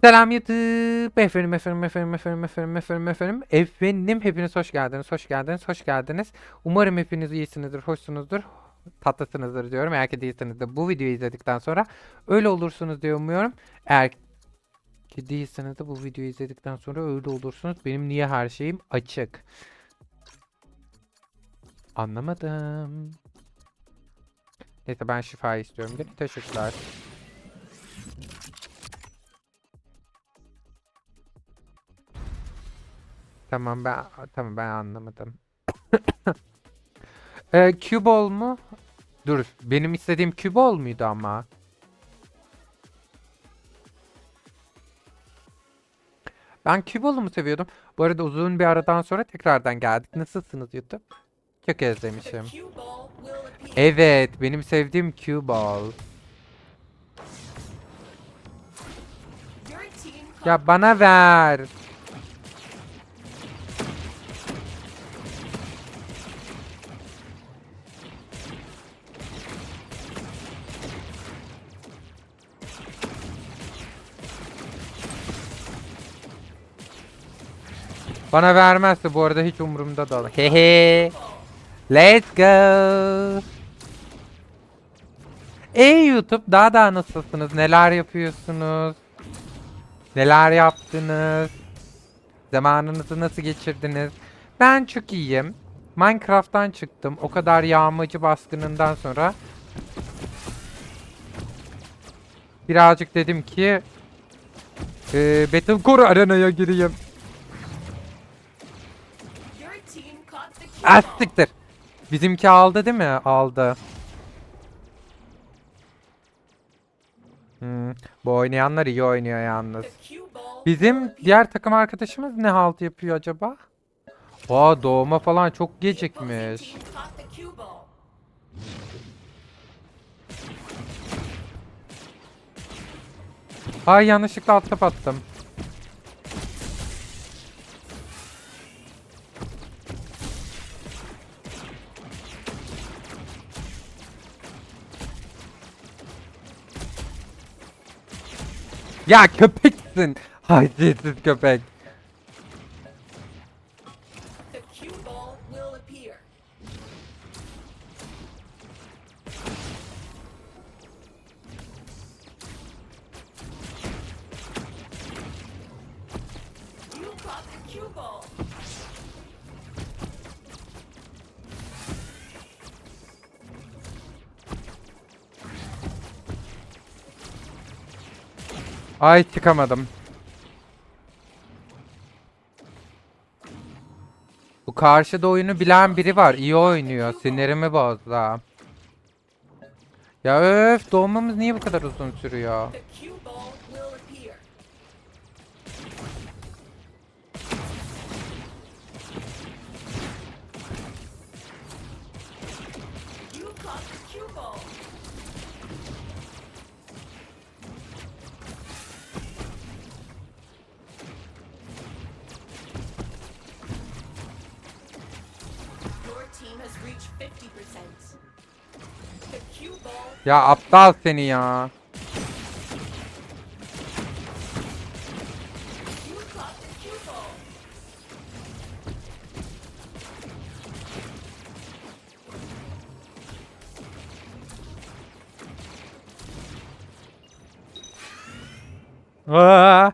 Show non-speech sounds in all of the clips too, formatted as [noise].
Selam YouTube. Efendim, efendim, efendim, efendim, efendim, efendim, efendim. Efendim, hepiniz hoş geldiniz, hoş geldiniz, hoş geldiniz. Umarım hepiniz iyisinizdir, hoşsunuzdur, tatlısınızdır diyorum. Eğer ki değilseniz de bu videoyu izledikten sonra öyle olursunuz diye umuyorum. Eğer ki değilseniz de bu videoyu izledikten sonra öyle olursunuz. Benim niye her şeyim açık? Anlamadım. Neyse ben şifa istiyorum. Teşekkürler. Tamam ben tamam ben anlamadım. [coughs] ee, Cuball mu? Dur benim istediğim Cuball muydu ama? Ben Cuball'u mu seviyordum? Bu arada uzun bir aradan sonra tekrardan geldik. Nasılsınız YouTube? Çok özlemişim. Evet benim sevdiğim Cuball. Ya bana ver. Bana vermezse bu arada hiç umurumda da. Hehe. Let's go. Ey YouTube daha da nasılsınız? Neler yapıyorsunuz? Neler yaptınız? Zamanınızı nasıl geçirdiniz? Ben çok iyiyim. Minecraft'tan çıktım. O kadar yağmacı baskınından sonra birazcık dedim ki e, Battlecore arenaya gireyim. Ah. Bizimki aldı değil mi? Aldı. Hmm, bu oynayanlar iyi oynuyor yalnız. Bizim diğer takım arkadaşımız ne halt yapıyor acaba? Aa doğuma falan çok gecikmiş. Ay yanlışlıkla alt tap attım. Ya köpeksin. Haysiyetsiz köpek. The cue ball will appear. You caught the cue ball. Ay çıkamadım. Bu karşıda oyunu bilen biri var. İyi oynuyor. Sinirimi bozdu. Ya öf doğmamız niye bu kadar uzun sürüyor? Ya aptal seni ya. Aa!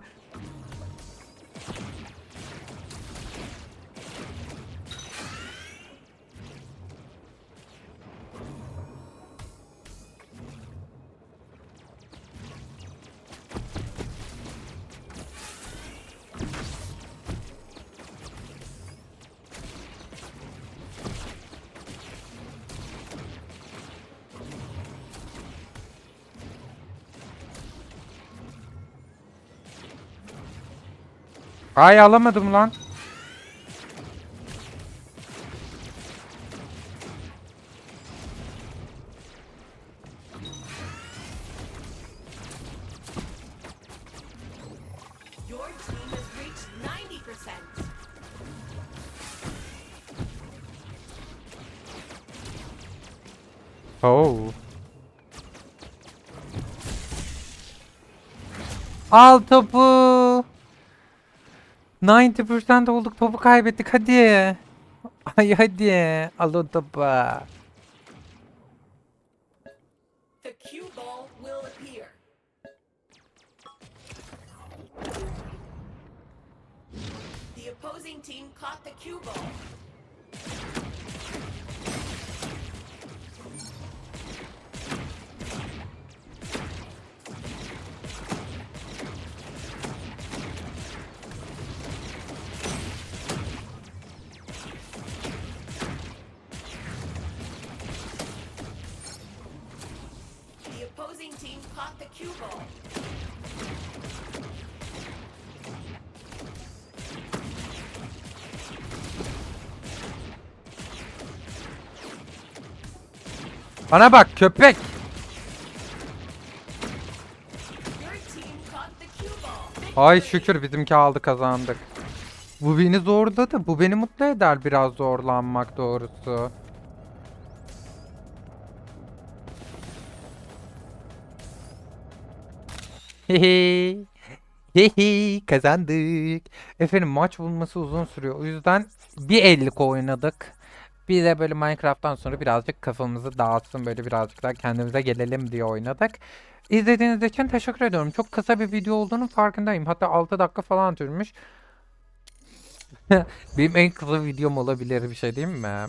Ay alamadım lan. Your team has reached 90%. Oh. Al topu. 90% olduk topu kaybettik hadi. Ay hadi. Al o topu. Team caught the cue ball. Caught the cue ball. Bana bak köpek. Ay şükür bizimki aldı kazandık. Bu beni zorladı. Bu beni mutlu eder biraz zorlanmak doğrusu. Hehe. Hehe kazandık. Efendim maç bulması uzun sürüyor. O yüzden bir ellik oynadık. Bir de böyle Minecraft'tan sonra birazcık kafamızı dağıtsın böyle birazcık daha kendimize gelelim diye oynadık. İzlediğiniz için teşekkür ediyorum. Çok kısa bir video olduğunun farkındayım. Hatta 6 dakika falan sürmüş. [laughs] Benim en kısa videom olabilir bir şey değil mi?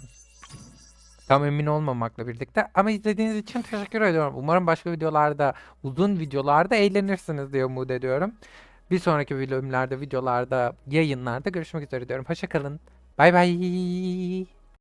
Tam emin olmamakla birlikte. Ama izlediğiniz için teşekkür ediyorum. Umarım başka videolarda, uzun videolarda eğlenirsiniz diye umut ediyorum. Bir sonraki bölümlerde, videolarda, yayınlarda görüşmek üzere diyorum. Hoşçakalın. Bay bay.